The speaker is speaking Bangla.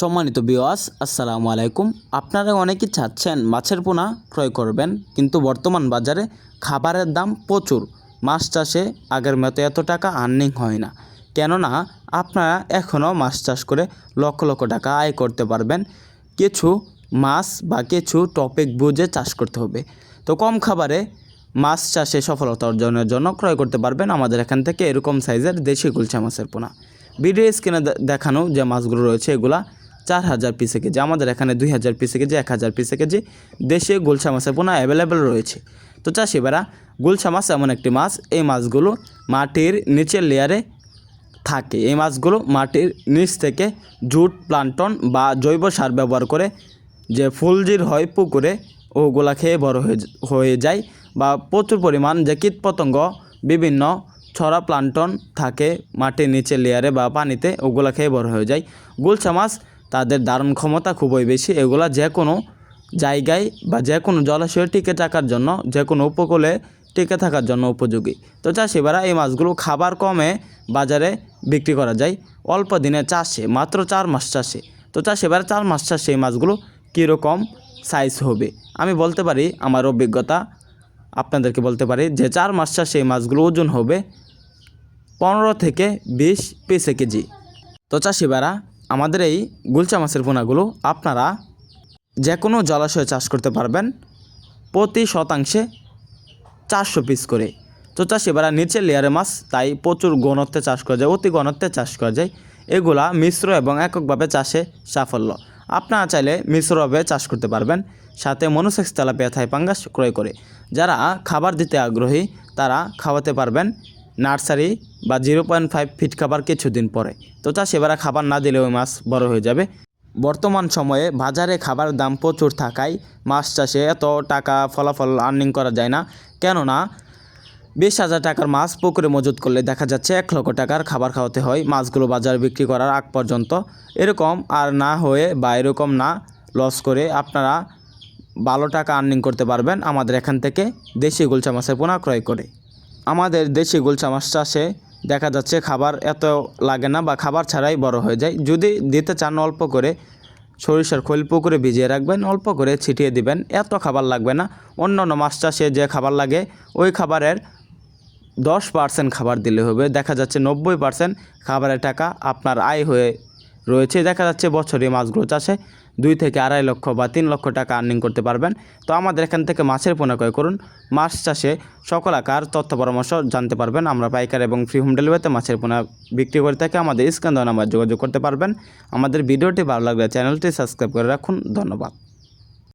সম্মানিত বিওয়াস আসসালামু আলাইকুম। আপনারা অনেকেই চাচ্ছেন মাছের পোনা ক্রয় করবেন, কিন্তু বর্তমান বাজারে খাবারের দাম প্রচুর। মাছ চাষে আগের মতো এত টাকা আর্নিং হয় না। কেননা, আপনারা এখনও মাছ চাষ করে লক্ষ লক্ষ টাকা আয় করতে পারবেন। কিছু মাছ বা কিছু টপিক বুঝে চাষ করতে হবে। তো কম খাবারে মাছ চাষে সফলতা অর্জনের জন্য ক্রয় করতে পারবেন আমাদের এখান থেকে এরকম সাইজের দেশি গুলচা মাছের পোনা। ভিডিও স্ক্রিনে দেখানো যে মাছগুলো রয়েছে এগুলা চার হাজার পিসে কেজি, আমাদের এখানে দুই হাজার পিসে কেজি, এক হাজার পিসে কেজি দেশে গুলশা মাছের পোনা অ্যাভেলেবেল রয়েছে। তো চাষিবারা গুলশা মাছ এমন একটি মাছ, এই মাছগুলো মাটির নিচের লেয়ারে থাকে। এই মাছগুলো মাটির নিচ থেকে জুট, প্লান্টন বা জৈব সার ব্যবহার করে যে ফুলজির হয় পুকুরে, ওগুলা খেয়ে বড় হয়ে হয়ে যায় বা প্রচুর পরিমাণ যে কীটপতঙ্গ বিভিন্ন ছড়া, প্লান্টন থাকে মাটির নিচে লেয়ারে বা পানিতে, ওগুলা খেয়ে বড় হয়ে যায়। গুলশা মাছ তাদের ধারণ ক্ষমতা খুবই বেশি। এগুলা যে কোনো জায়গায় বা যে কোনো জলাশয়ে টিকে থাকার জন্য যে কোনো উপকূলে টিকে থাকার জন্য উপযোগী। তো চাষিবারা এই মাছগুলো খাবার কমে বাজারে বিক্রি করা যায়। অল্প দিনে চাষে, মাত্র চার মাস চাষে। তো চাষিবারা চার মাস চাষে এই মাছগুলো কীরকম সাইজ হবে? আমি বলতে পারি, আমার অভিজ্ঞতা আপনাদেরকে বলতে পারি যে চার মাস চাষে এই মাছগুলো ওজন হবে পনেরো থেকে বিশ পিসে কেজি। তো চাষিবারা আমাদের এই গুলচা মাছের পোনাগুলো আপনারা যে কোনো জলাশয়ে চাষ করতে পারবেন। প্রতি শতাংশে চারশো পিস করে। তো চাষিবারা নিচের লেয়ারে মাছ, তাই প্রচুর ঘনত্বে চাষ করা যায়, অতি ঘনত্বে চাষ করা যায়। এগুলা মিশ্র এবং এককভাবে চাষে সাফল্য। আপনারা চাইলে মিশ্রভাবে চাষ করতে পারবেন। সাথে মনোসেক্স থাই পাঙ্গাস ক্রয় করে। যারা খাবার দিতে আগ্রহী, তারা খাওয়াতে পারবেন। নার্সারি বা জিরো পয়েন্ট ফাইভ ফিট খাবার কিছুদিন পরে। তো চাষিবারা খাবার না দিলে ওই মাছ বড় হয়ে যাবে। বর্তমান সময়ে বাজারে খাবার দাম প্রচুর থাকায় মাছ চাষে এত টাকা ফলাফল আর্নিং করা যায় না। কেননা, বিশ হাজার টাকার মাছ পুকুরে মজুত করলে দেখা যাচ্ছে এক লক্ষ টাকার খাবার খাওয়াতে হয় মাছগুলো বাজারে বিক্রি করার আগ পর্যন্ত। এরকম আর না হয়ে বা এরকম না লস করে আপনারা ভালো টাকা আর্নিং করতে পারবেন আমাদের এখান থেকে দেশি গুলচা মাছের পোনা ক্রয় করে। আমাদের দেশি গুলচা মাছ চাষে দেখা যাচ্ছে খাবার এত লাগে না বা খাবার ছাড়াই বড় হয়ে যায়। যদি দিতে চান অল্প করে সরিষার খৈল পুকুরে ভিজিয়ে রাখবেন, অল্প করে ছিটিয়ে দিবেন, এত খাবার লাগবে না। অন্য অন্য মাছ চাষে যে খাবার লাগে, ওই খাবারের দশ পার্সেন্ট খাবার দিলে হবে। দেখা যাচ্ছে নব্বই পার্সেন্ট খাবারের টাকা আপনার আয় হয়ে রয়েছে। দেখা যাচ্ছে বছরে মাছগুলো চাষে দুই থেকে আড়াই লক্ষ বা তিন লক্ষ টাকা আর্নিং করতে পারবেন। তো আমাদের এখান থেকে মাছের পোনা ক্রয় করুন। মাছ চাষে সকল আকার, তথ্য, পরামর্শ জানতে পারবেন। আমরা পাইকার এবং ফ্রি হোম ডেলিভারিতে মাছের পোনা বিক্রি করে থাকি। আমাদের স্ক্যান নাম্বার যোগাযোগ করতে পারবেন। আমাদের ভিডিওটি ভালো লাগলে চ্যানেলটি সাবস্ক্রাইব করে রাখুন। ধন্যবাদ।